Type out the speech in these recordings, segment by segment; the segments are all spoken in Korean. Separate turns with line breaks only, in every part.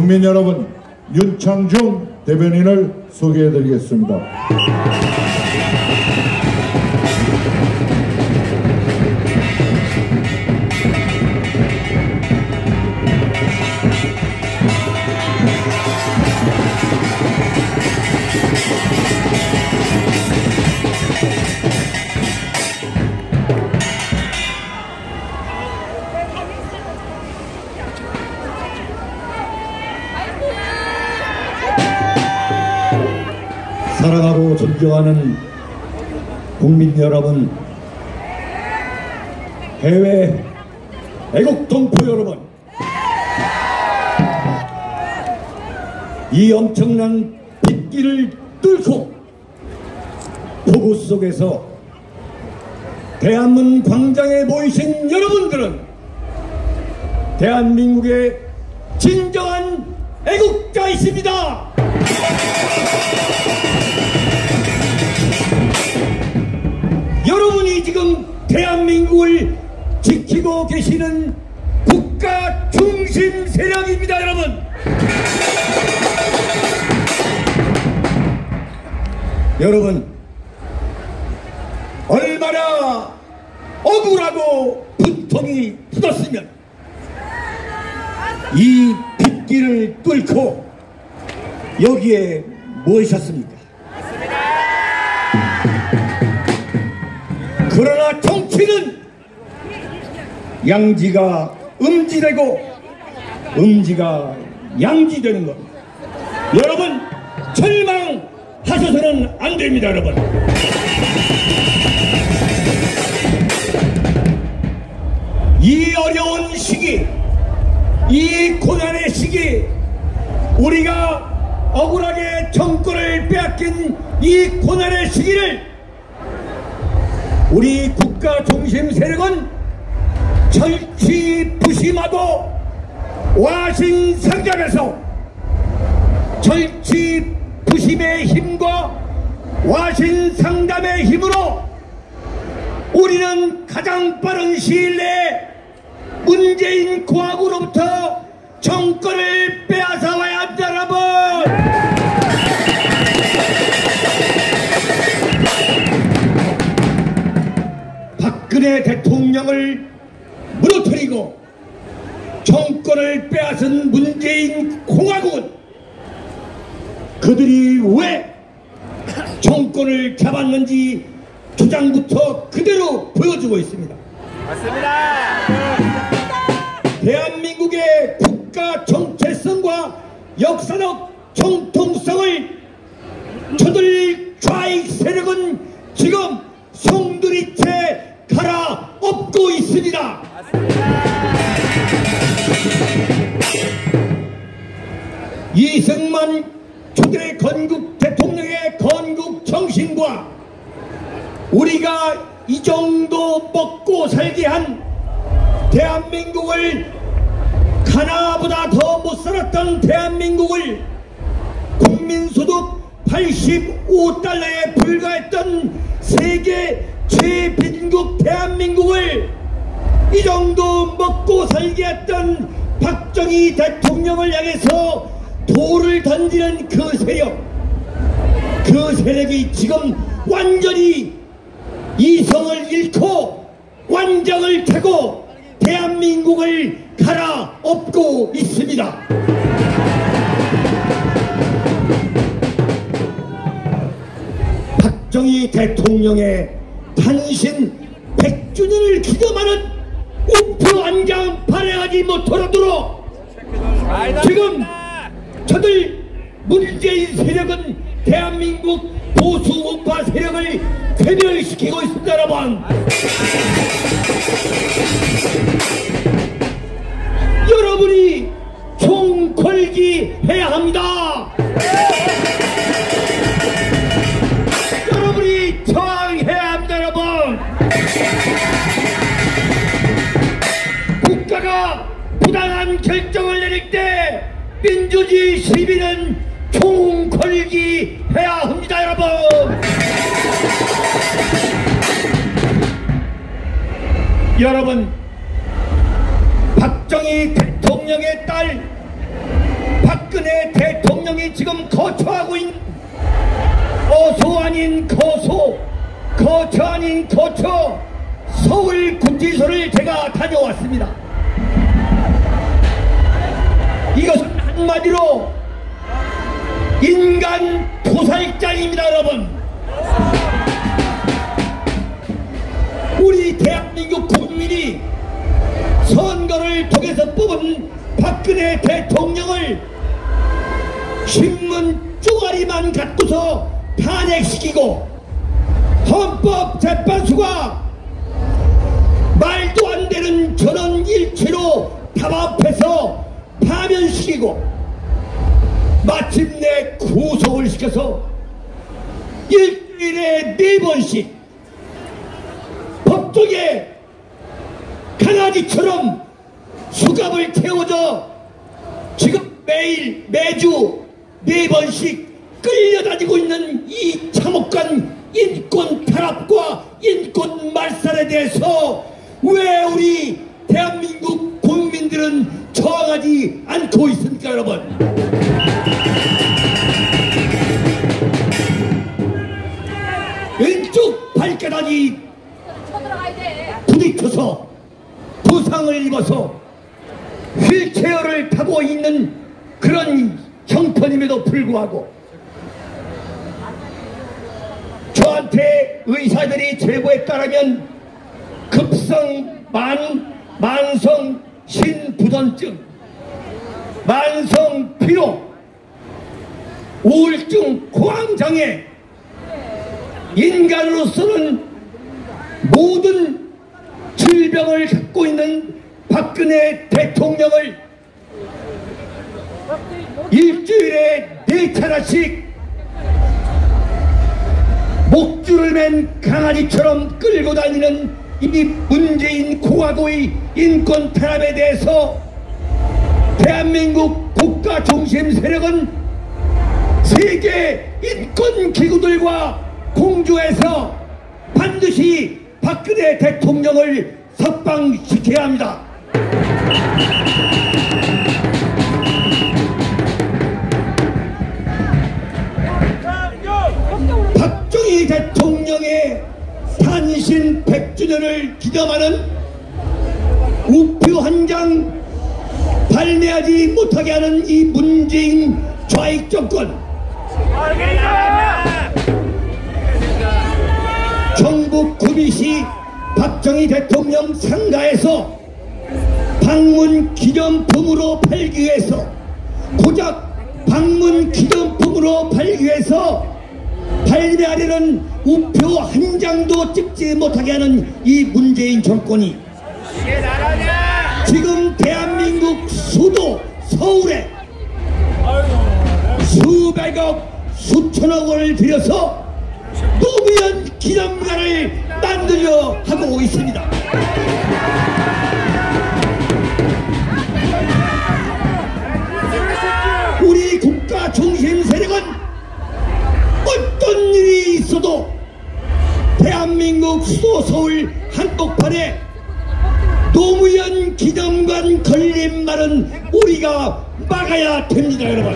국민 여러분 윤창중 대변인을 소개해 드리겠습니다.
사랑하고 존경하는 국민 여러분, 해외 애국 동포 여러분, 이 엄청난 빗길을 뚫고 폭우 속에서 대한문 광장에 모이신 여러분들은 대한민국의 진정한 애국자이십니다. 여러분이 지금 대한민국을 지키고 계시는 국가 중심 세력입니다, 여러분. 여러분, 얼마나 억울하고 분통이 터졌으면 이 빗길을 뚫고 여기에 모이셨습니까? 그러나 정치는 양지가 음지되고 음지가 양지되는 것. 여러분 절망하셔서는 안 됩니다, 여러분. 이 어려운 시기, 이 고난의 시기, 우리가 억울하게 정권을 빼앗긴 이 고난의 시기를 우리 국가 중심 세력은 절치 부심하고 와신상장에서 절치 부심의 힘과 와신상담의 힘으로 우리는 가장 빠른 시일 내에 문재인 고학으로부터 정권을 빼앗아 와야 합니다 여러분 박근혜 대통령을 무너뜨리고 정권을 빼앗은 문재인 공화국은 그들이 왜 정권을 잡았는지 주장부터 그대로 보여주고 있습니다. 대한민국의 국가 정체성과 역사적 정통성을 저들 좌익 세력은 지금 송두리째 갈아엎고 있습니다. 이승만 초대 건국 대통령의 건국 정신과 우리가 이 정도 먹고 살게 한 대한민국을 가나보다 더 못 살았던 대한민국을 국민소득 85달러에 불과했던 세계 최빈국 대한민국을 이 정도 먹고 살게 했던 박정희 대통령을 향해서 돌을 던지는 그 세력 그 세력이 지금 완전히 이성을 잃고 완장을 태고 대한민국을 갈아엎고 있습니다. 박정희 대통령의 탄신 100주년을 기념하는 우표 안장 발행하지 못하도록 지금 저들 문재인 세력은 대한민국 보수 우파 세력을 괴멸시키고 있습니다 여러분. 여러분이 총궐기 해야 합니다 내릴 때 민주주의 시민은 총궐기 해야 합니다 여러분 여러분 박정희 대통령의 딸 박근혜 대통령이 지금 거처하고 있는 어소 아닌 거소 거처 아닌 거처 서울구치소를 제가 다녀왔습니다. 이것은 한마디로 인간 도살장입니다 여러분. 우리 대한민국 국민이 선거를 통해서 뽑은 박근혜 대통령을 신문 쪼가리만 갖고서 탄핵시키고 헌법재판소가 말도 안 되는 전원 일치로 답합해서 파면시키고 마침내 구속을 시켜서 일주일에 네 번씩 법정에 강아지처럼 수갑을 태워져 지금 매일 매주 네 번씩 끌려다니고 있는 이 참혹한 인권 탄압과 인권 말살에 대해서 왜 우리 대한민국 국민들은 저항하지 않고 있습니까 여러분 왼쪽 발가락이. 부딪혀서 부상을 입어서 휠체어를 타고 있는 그런 형편임에도 불구하고 저한테 의사들이 제보에 따르면 급성 만, 만성 신부전증, 만성 피로, 우울증, 공황장애, 인간으로서는 모든 질병을 갖고 있는 박근혜 대통령을 일주일에 네 차례씩 목줄을 맨 강아지처럼 끌고 다니는 이 문재인 공화국의 인권 탄압에 대해서 대한민국 국가 중심 세력은 세계 인권 기구들과 공조해서 반드시 박근혜 대통령을 석방시켜야 합니다. 박정희 대통령의 탄신 100주년을 기념하는 우표 한 장 발매하지 못하게 하는 이 문재인 좌익 정권. 경북 구미시 박정희 대통령 상가에서 방문 기념품으로 팔기 위해서 고작 방문 기념품으로 팔기 위해서 발매하려는 우표 한 장도 찍지 못하게 하는 이 문재인 정권이 지금 대한민국 수도 서울에 수백억 수천억 원을 들여서 노무현 기념관을 만들려 하고 있습니다. 우리 국가 중심 세력은 어떤 일이 있어도 대한민국 수도 서울 한복판에 노무현 기념관 걸린 말은 우리가 막아야 됩니다 여러분.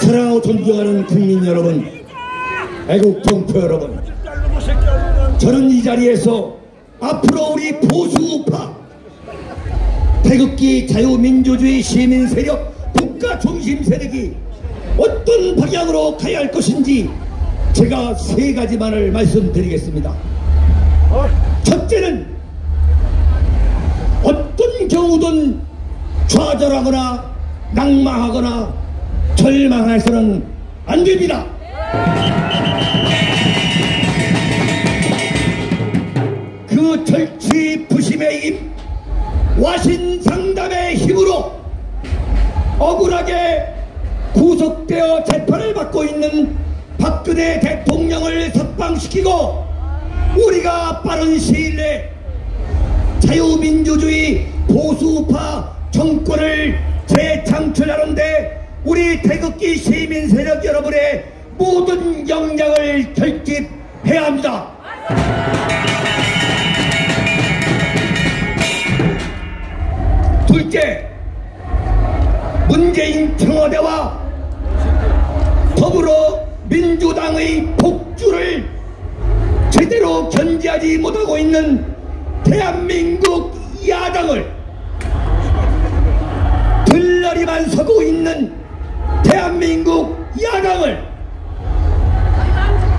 사랑하고 존경하는 국민 여러분 애국 동포 여러분 저는 이 자리에서 앞으로 우리 보수우파 태극기 자유민주주의 시민 세력 국가 중심 세력이 어떤 방향으로 가야 할 것인지 제가 세 가지만을 말씀드리겠습니다. 첫째는 어떤 경우든 좌절하거나 낭망하거나 절망해서는 안 됩니다. 그 절취 부심의 힘, 와신 상담의 힘으로 억울하게 구속되어 재판을 받고 있는 박근혜 대통령을 석방시키고 우리가 빠른 시일 내에 자유민주주의 보수파 정권을 재창출하는데 우리 태극기 시민 세력 여러분의 모든 역량을 결집해야 합니다. 함께 문재인 청와대와 더불어 민주당의 복주를 제대로 견제하지 못하고 있는 대한민국 야당을 들러리만 서고 있는 대한민국 야당을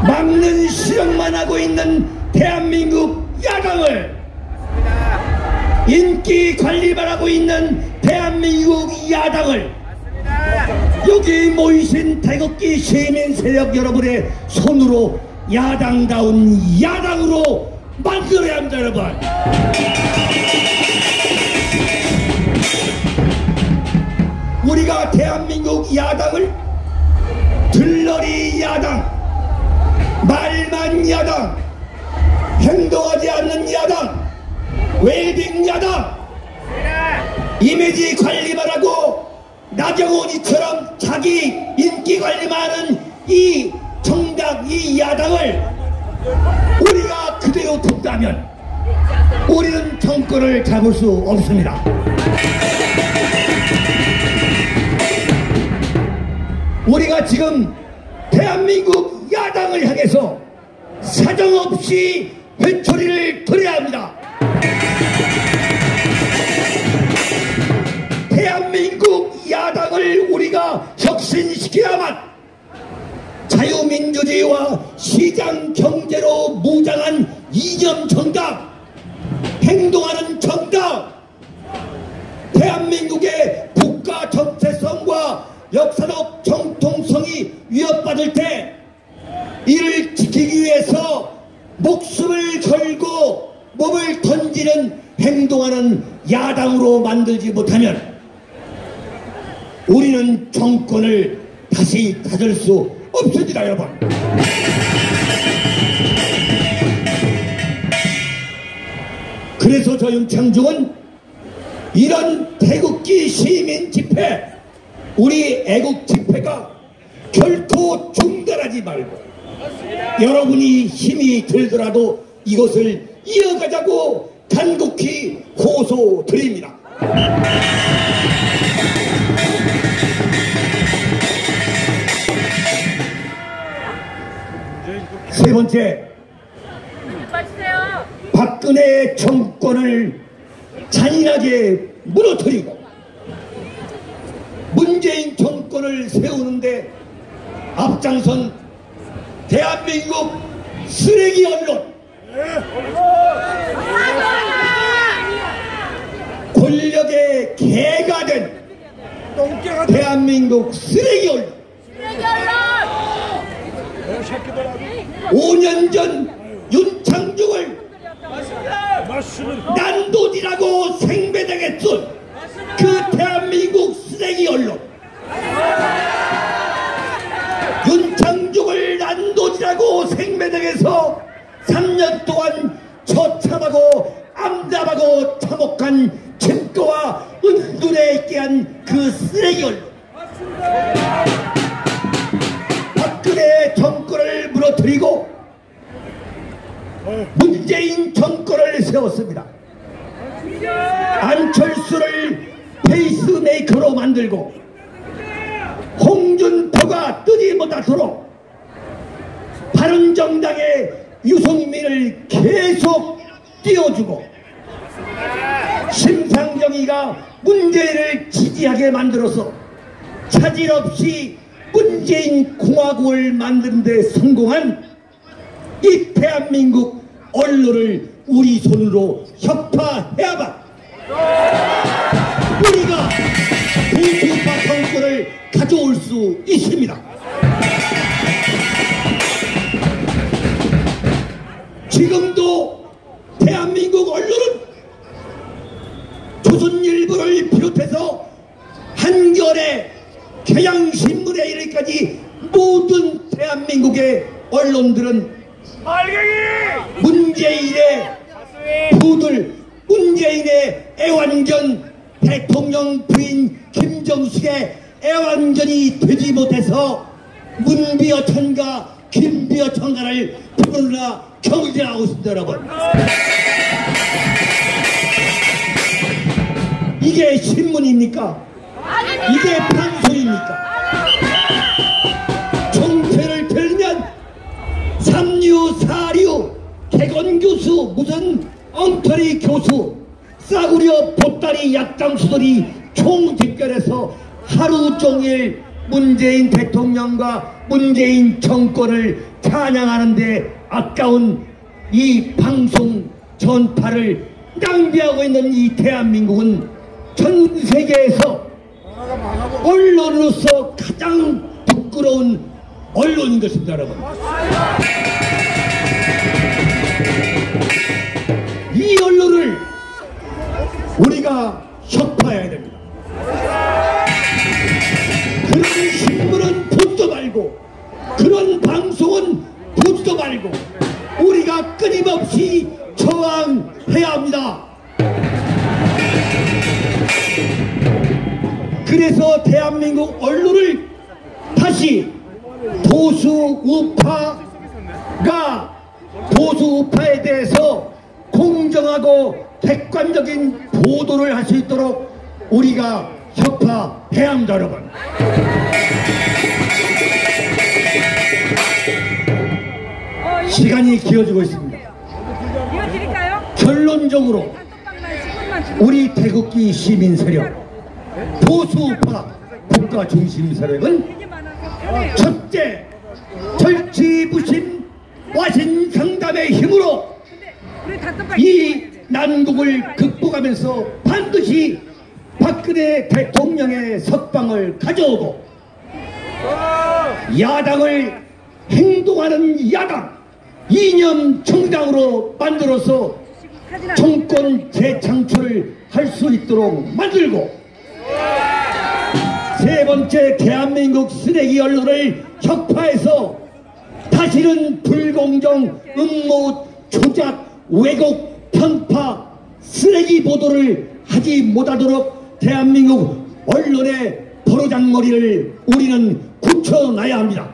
막는 실험만 하고 있는 대한민국 야당을 인기 관리만 하고 있는 대한민국 야당을 여기 모이신 태극기 시민 세력 여러분의 손으로 야당다운 야당으로 만들어야 합니다 여러분. 우리가 대한민국 야당을 들러리 야당 말만 야당 행동하지 않는 야당 웨딩 야당 이미지 관리만 하고 나경원이처럼 자기 인기 관리만 하는 이 정당 이 야당을 우리가 그대로 둔다면 우리는 정권을 잡을 수 없습니다. 우리가 지금 대한민국 야당을 향해서 사정없이 회초리를 들여야 합니다. 혁신시켜야만 자유민주주의와 시장 경제로 무장한 이념 정당, 행동하는 정당, 대한민국의 국가 정체성과 역사적 정통성이 위협받을 때 이를 지키기 위해서 목숨을 걸고 몸을 던지는 행동하는 야당으로 만들지 못하면 우리는 정권을 다시 찾을 수 없습니다, 여러분. 그래서 저 윤창중은 이런 태극기 시민 집회, 우리 애국 집회가 결코 중단하지 말고 여러분이 힘이 들더라도 이것을 이어가자고 간곡히 호소드립니다. 번째. 박근혜 정권을 잔인하게 무너뜨리고 문재인 정권을 세우는데 앞장선 대한민국 쓰레기 언론 권력의 개가 된 대한민국 쓰레기 언론. 5년 전 윤창중을 난도지라고 생배당했던 그 대한민국 쓰레기 언론. 윤창중을 난도지라고 생배당해서 3년 동안 처참하고 암담하고 참혹한 증거와 은둔에 있게 한 그 쓰레기 언론 박근혜 정권을 무너뜨리고 문재인 정권을 세웠습니다. 안철수를 페이스메이커로 만들고 홍준표가 뜨지 못하도록 바른정당의 유승민을 계속 띄워주고 심상정이가 문재인을 지지하게 만들어서 차질 없이 문재인 공화국을 만드는 데 성공한 이 대한민국 언론을 우리 손으로 혁파해야만 우리가 비주파 정권을 가져올 수 있습니다. 지금도 대한민국 언론은 조선일보를 비롯해서 경향신문에 이르기까지 모든 대한민국의 언론들은 문재인의 부들 문재인의 애완견 대통령 부인 김정숙의 애완견이 되지 못해서 문비어천가 김비어천가를 부르나 경쟁하고 있습니다 여러분. 이게 신문입니까? 이게 방송입니까? 총패를 들면 삼류 사류 개건 교수 무슨 엉터리 교수 싸구려 보따리 약장수들이 총집결해서 하루 종일 문재인 대통령과 문재인 정권을 찬양하는데 아까운 이 방송 전파를 낭비하고 있는 이 대한민국은 전 세계에서 언론으로서 가장 부끄러운 언론인 것입니다, 여러분. 이 언론을 우리가 혁파해야 됩니다. 그런 신문은 보지도 말고, 그런 방송은 보지도 말고, 우리가 끊임없이 저항해야 합니다. 우파가 보수 우파에 대해서 공정하고 객관적인 보도를 할 수 있도록 우리가 협파해야 합니다, 여러분. 시간이 길어지고 있습니다. 결론적으로
단톡방만 10분만 주세요.
우리 태극기 시민 세력, 보수 우파 국가 중심 세력은. 첫째, 절치부심 와신 상담의 힘으로 이 난국을 극복하면서 반드시 박근혜 대통령의 석방을 가져오고 야당을 행동하는 야당 이념 정당으로 만들어서 정권 재창출을 할 수 있도록 만들고 세 번째 대한민국 쓰레기 언론을 혁파해서 다시는 불공정, 음모, 조작, 왜곡, 편파, 쓰레기 보도를 하지 못하도록 대한민국 언론의 버르장머리를 우리는 굳혀놔야 합니다.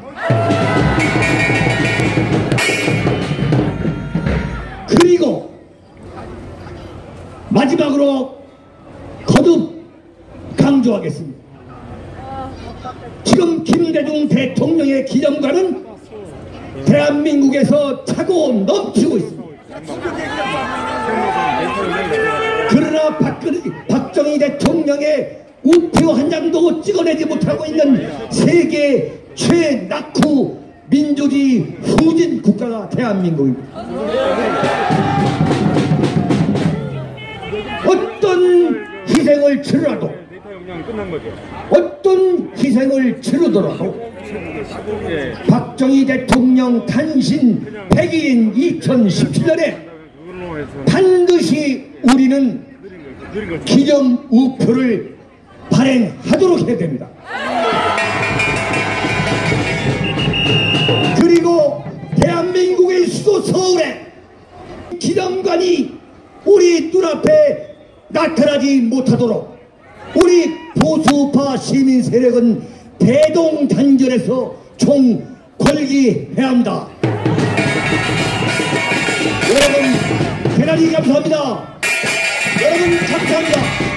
그리고 마지막으로 거듭 강조하겠습니다. 지금 김대중 대통령의 기념관은 대한민국에서 차고 넘치고 있습니다. 그러나 박근혜, 박정희 대통령의 우표 한 장도 찍어내지 못하고 있는 세계 최낙후 민주주의 후진 국가가 대한민국입니다. 어떤 희생을 치르라도. 어떤 희생을 치르더라도
예.
박정희 대통령 탄신 100일인 2017년에
그걸로 해서
반드시 우리는. 기념 우표를 발행하도록 해야 됩니다. 그리고 대한민국의 수도 서울에 기념관이 우리 눈앞에 나타나지 못하도록 우리 보수파 시민 세력은 대동단결해서 총 걸기해야 합니다. 여러분 대단히 감사합니다. 여러분 감사합니다.